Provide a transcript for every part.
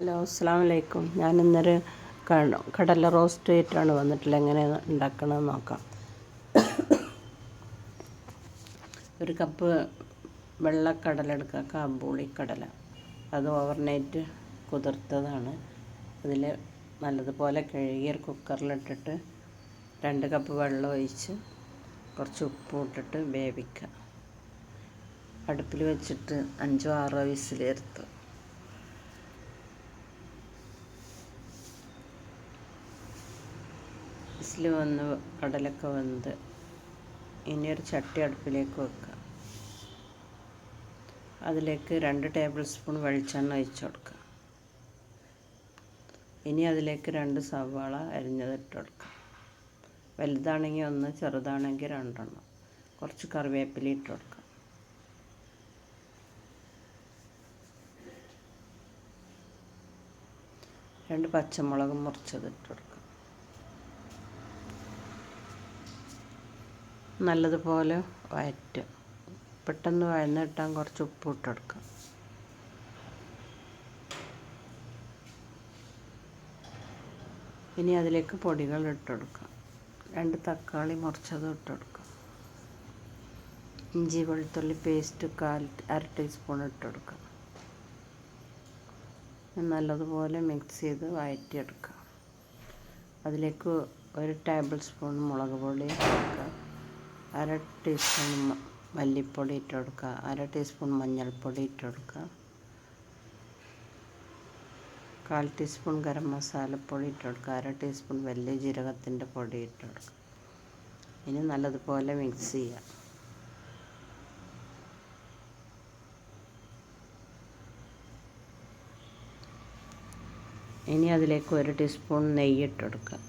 Hello അസ്സാം വലൈക്കും ഞാൻ ഇന്നൊരു കടല റോസ്റ്റ് ആയിട്ടാണ് വന്നിട്ടുള്ളത്. എങ്ങനെ ഉണ്ടാക്കണമെന്ന് നോക്കാം. ഒരു കപ്പ് വെള്ളക്കടല എടുക്കുക. കാബൂളി കടല. അത് ഓവർനൈറ്റ് കുതിർത്തതാണ്. അതിൽ നല്ലതുപോലെ കഴുകി ഒരു കുക്കറിലിട്ടിട്ട് രണ്ട് കപ്പ് വെള്ളം ഒഴിച്ച് കുറച്ച് ഉപ്പും ഇട്ടിട്ട് വേവിക്കുക. അടുപ്പിൽ വെച്ചിട്ട് അഞ്ചോ ആറോ വിസിൽ വിസിൽ വന്ന് കടലൊക്കെ വന്നത് ഇനി ഒരു ചട്ടി അടുപ്പിലേക്ക് വെക്കുക. അതിലേക്ക് രണ്ട് ടേബിൾ സ്പൂൺ വെളിച്ചെണ്ണ ഒഴിച്ച് കൊടുക്കുക. ഇനി അതിലേക്ക് രണ്ട് സവാള അരിഞ്ഞത് ഇട്ട് കൊടുക്കുക. വലുതാണെങ്കിൽ ഒന്ന് ചെറുതാണെങ്കിൽ രണ്ടെണ്ണം. കുറച്ച് കറിവേപ്പില ഇട്ട് കൊടുക്കുക. രണ്ട് പച്ചമുളക് മുറിച്ചത് ഇട്ട് കൊടുക്കുക. നല്ലതുപോലെ വഴറ്റുക പെട്ടെന്ന് വഴന്ന് കിട്ടാൻ കുറച്ച് ഉപ്പ് ഇട്ടെടുക്കുക ഇനി അതിലേക്ക് പൊടികൾ ഇട്ടെടുക്കുക രണ്ട് തക്കാളി മുറിച്ചത് ഇട്ടെടുക്കുക ഇഞ്ചി വെളുത്തുള്ളി പേസ്റ്റ് കാൽ അര ടീസ്പൂൺ ഇട്ടെടുക്കുക നല്ലതുപോലെ മിക്സ് ചെയ്ത് വഴറ്റിയെടുക്കുക അതിലേക്ക് ഒരു ടേബിൾ സ്പൂൺ മുളക് പൊടി ഇട്ടെടുക്കുക അര ടീസ്പൂൺ മല്ലിപ്പൊടി ഇട്ട് കൊടുക്കുക. അര ടീസ്പൂൺ മഞ്ഞൾപ്പൊടി ഇട്ട് കൊടുക്കുക. കാൽ ടീസ്പൂൺ ഗരം മസാലപ്പൊടി ഇട്ട് കൊടുക്കുക. അര ടീസ്പൂൺ വലിയ ജീരകത്തിന്റെ പൊടി ഇട്ട് കൊടുക്കുക. ഇനി നല്ലതുപോലെ മിക്സ് ചെയ്യുക. ഇനി അതിലേക്ക് ഒരു ടീസ്പൂൺ നെയ്യ് ഇട്ട് കൊടുക്കുക.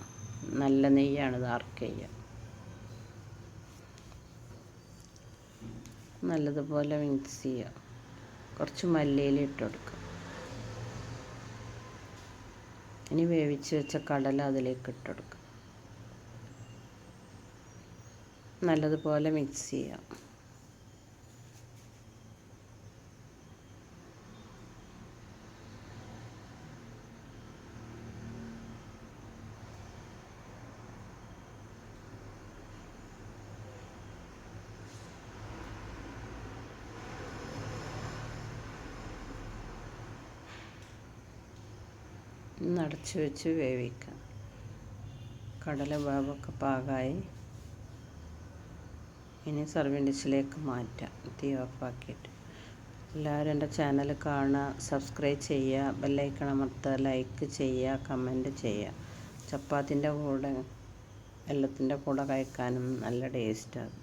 നല്ല നെയ്യാണ് ഇത് ആർക്ക് ചെയ്യുക നല്ലതുപോലെ മിക്സ് ചെയ്യുക. കുറച്ച് മല്ലിയില ഇട്ട് കൊടുക്കുക. ഇനി വേവിച്ച് വെച്ച കടല അതിലേക്ക് ഇട്ട് കൊടുക്കുക. നല്ലതുപോലെ മിക്സ് ചെയ്യുക. നടച്ച് വെച്ച് വേവിക്കാം. കടല വേവൊക്കെ പാകമായി ഇനി സർവിങ് ഡിഷിലേക്ക് മാറ്റാം. തീ ഓഫാക്കിയിട്ട് എല്ലാവരും എന്റെ ചാനൽ കാണുക സബ്സ്ക്രൈബ് ചെയ്യുക ബെല്ലൈക്കൺ അമർത്തുക ലൈക്ക് ചെയ്യുക കമന്റ് ചെയ്യുക. ചപ്പാത്തിന്റെ കൂടെ എല്ലാത്തിന്റെ കൂടെ കഴിക്കാനും നല്ല ടേസ്റ്റാണ്